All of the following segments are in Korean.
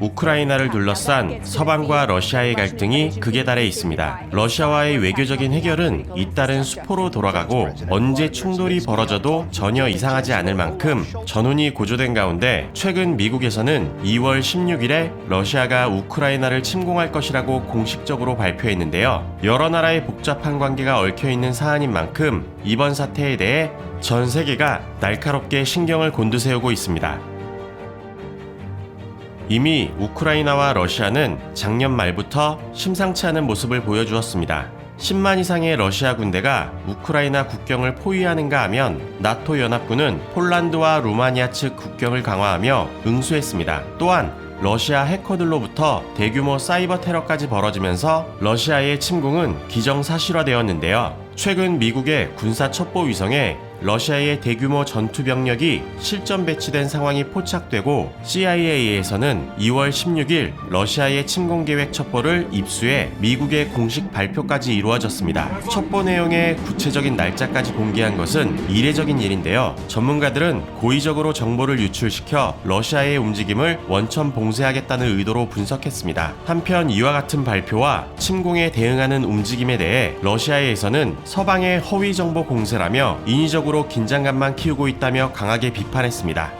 우크라이나를 둘러싼 서방과 러시아의 갈등이 극에 달해 있습니다. 러시아와의 외교적인 해결은 잇따른 수포로 돌아가고 언제 충돌이 벌어져도 전혀 이상하지 않을 만큼 전운이 고조된 가운데 최근 미국에서는 2월 16일에 러시아가 우크라이나를 침공할 것이라고 공식적으로 발표했는데요. 여러 나라의 복잡한 관계가 얽혀 있는 사안인 만큼 이번 사태에 대해 전 세계가 날카롭게 신경을 곤두세우고 있습니다. 이미 우크라이나와 러시아는 작년 말부터 심상치 않은 모습을 보여주었습니다. 10만 이상의 러시아 군대가 우크라이나 국경을 포위하는가 하면 나토 연합군은 폴란드와 루마니아 측 국경을 강화하며 응수했습니다. 또한 러시아 해커들로부터 대규모 사이버 테러까지 벌어지면서 러시아의 침공은 기정사실화되었는데에요. 최근 미국의 군사 첩보 위성에 러시아의 대규모 전투 병력이 실전 배치된 상황이 포착되고 CIA에서는 2월 16일 러시아의 침공 계획 첩보를 입수해 미국의 공식 발표까지 이루어졌습니다. 첩보 내용의 구체적인 날짜까지 공개한 것은 이례적인 일인데요. 전문가들은 고의적으로 정보를 유출시켜 러시아의 움직임을 원천 봉쇄하겠다는 의도로 분석했습니다. 한편 이와 같은 발표와 침공에 대응하는 움직임에 대해 러시아에서는 서방의 허위 정보 공세라며 인위적으로 긴장감만 키우고 있다며 강하게 비판했습니다.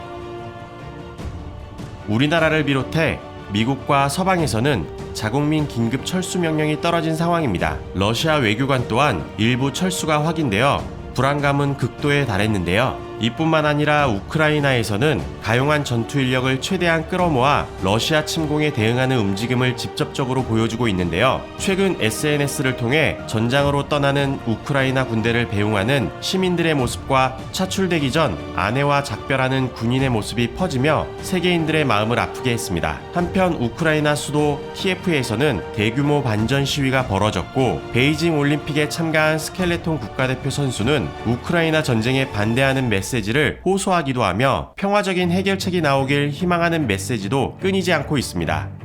우리나라를 비롯해 미국과 서방에서는 자국민 긴급 철수 명령이 떨어진 상황입니다. 러시아 외교관 또한 일부 철수가 확인되어 불안감은 극도에 달했는데요. 이뿐만 아니라 우크라이나에서는 가용한 전투 인력을 최대한 끌어모아 러시아 침공에 대응하는 움직임을 직접적으로 보여주고 있는데요. 최근 SNS를 통해 전장으로 떠나는 우크라이나 군대를 배웅하는 시민들의 모습과 차출되기 전 아내와 작별하는 군인의 모습이 퍼지며 세계인들의 마음을 아프게 했습니다. 한편 우크라이나 수도 키예프에서는 대규모 반전 시위가 벌어졌고 베이징 올림픽에 참가한 스켈레톤 국가대표 선수는 우크라이나 전쟁에 반대하는 메시지 를 호소하기도 하며 평화적인 해결책이 나오길 희망하는 메시지도 끊이지 않고 있습니다.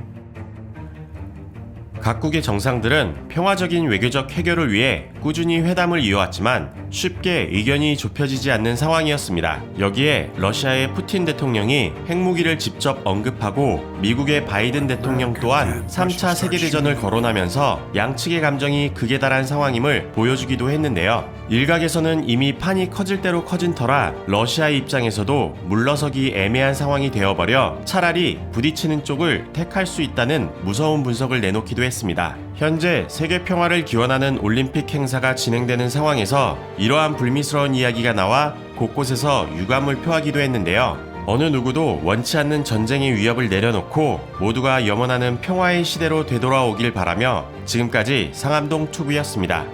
각국의 정상들은 평화적인 외교적 해결을 위해 꾸준히 회담을 이어왔지만 쉽게 의견이 좁혀지지 않는 상황이었습니다. 여기에 러시아의 푸틴 대통령이 핵무기를 직접 언급하고 미국의 바이든 대통령 또한 3차 세계대전을 거론하면서 양측의 감정이 극에 달한 상황임을 보여주기도 했는데요. 일각에서는 이미 판이 커질 대로 커진 터라 러시아 입장에서도 물러서기 애매한 상황이 되어버려 차라리 부딪히는 쪽을 택할 수 있다는 무서운 분석을 내놓기도 했습니다. 현재 세계 평화를 기원하는 올림픽 행사가 진행되는 상황에서 이러한 불미스러운 이야기가 나와 곳곳에서 유감을 표하기도 했는데요. 어느 누구도 원치 않는 전쟁의 위협을 내려놓고 모두가 염원하는 평화의 시대로 되돌아오길 바라며 지금까지 상암동 투브였습니다.